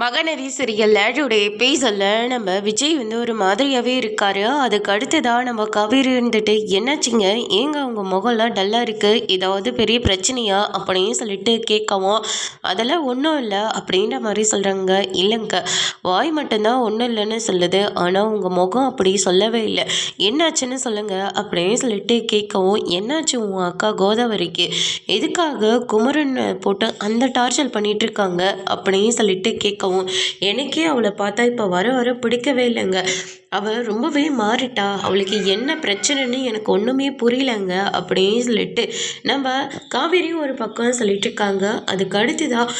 மகநதி சீரியலில் டுடே பேசல நம்ம விஜய் வந்து ஒரு மாதிரியாகவே இருக்காரு. அதுக்கு அடுத்ததாக நம்ம கவிர் இருந்துட்டு என்னாச்சுங்க? ஏங்க அவங்க முகம்லாம் டல்லாக இருக்குது ஏதாவது பெரிய பிரச்சனையா? அப்படின்னு சொல்லிட்டு கேட்கவும் அதெல்லாம் ஒன்றும் இல்லை. அப்படின்ற மாதிரி சொல்கிறாங்க இல்லைங்க வாய் மட்டும்தான் ஒன்றும் இல்லைன்னு சொல்லுது. ஆனால் உங்கள் முகம் அப்படி சொல்லவே இல்லை. என்னாச்சுன்னு சொல்லுங்கள் அப்படின்னு சொல்லிட்டு கேட்கவும் என்னாச்சு உன் அக்கா கோதாவரிக்கு? எதுக்காக குமரன் போட்டு அந்த டார்ச்சர் பண்ணிகிட்ருக்காங்க இருக்காங்க? அப்படின்னு சொல்லிட்டு கேட்கவும் எனக்கே அவளை பார்த்தா இப்போ வர வர பிடிக்கவே இல்லைங்க. அவள் ரொம்பவே மாறிட்டா. அவளுக்கு என்ன பிரச்சனைன்னு எனக்கு ஒன்றுமே புரியலங்க அப்படின்னு சொல்லிட்டு நம்ம காவேரியும் ஒரு பக்கம் சொல்லிட்டு இருக்காங்க. அதுக்கு அடுத்துதான்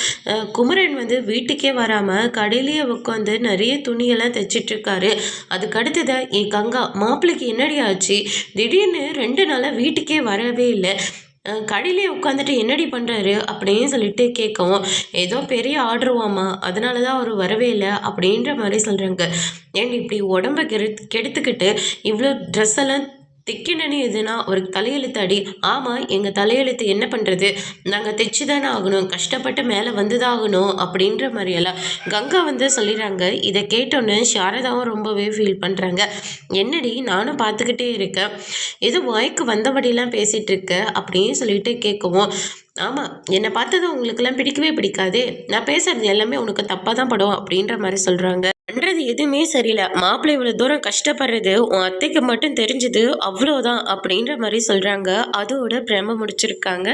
குமரன் வந்து வீட்டுக்கே வராமல் கடையிலேயே உட்காந்து நிறைய துணியெல்லாம் தைச்சிட்டு இருக்காரு. அதுக்கு அடுத்ததா என் கங்கா மாப்பிள்ளைக்கு என்னடி ஆச்சு? திடீர்னு ரெண்டு நாளாக வீட்டுக்கே வரவே இல்லை. கடையிலே உட்காந்துட்டு என்னடி பண்ணுறாரு அப்படின்னு சொல்லிட்டு கேட்கவும் ஏதோ பெரிய ஆர்டருவாமா அதனால தான் அவர் வரவே இல்லை அப்படின்ற மாதிரி சொல்கிறாங்க ஏன் இப்படி உடம்ப கெடு கெடுத்துக்கிட்டு இவ்வளோ ட்ரெஸ் எல்லாம் தைக்கணுன்னு எதுனா ஒரு தலையெழுத்து அடி ஆமாம் எங்கள் தலையெழுத்து என்ன பண்ணுறது நாங்கள் தைச்சு தானே ஆகணும் கஷ்டப்பட்டு மேலே வந்து தான் ஆகணும் அப்படின்ற மாதிரியெல்லாம் கங்கா வந்து சொல்லிடுறாங்க இதை கேட்டோன்னே சாரதாவும் ரொம்பவே ஃபீல் பண்ணுறாங்க என்னடி நானும் பார்த்துக்கிட்டே இருக்கேன். ஏதோ வாய்க்கு வந்தபடிலாம் பேசிகிட்டு இருக்க அப்படின்னு சொல்லிட்டு கேட்கவும். ஆமாம் என்னை பார்த்தது உங்களுக்கெல்லாம் பிடிக்கவே பிடிக்காது. நான் பேசுறது எல்லாமே உனக்கு தப்பாக தான் படும் அப்படின்ற மாதிரி சொல்கிறாங்க பண்ணுறது எதுவுமே சரியில்லை. மாப்பிள்ளை இவ்வளோ தூரம் கஷ்டப்படுறது உன் அத்தைக்கு மட்டும் தெரிஞ்சது அவ்வளோதான் அப்படின்ற மாதிரி சொல்கிறாங்க அதோட பிரம முடிச்சிருக்காங்க.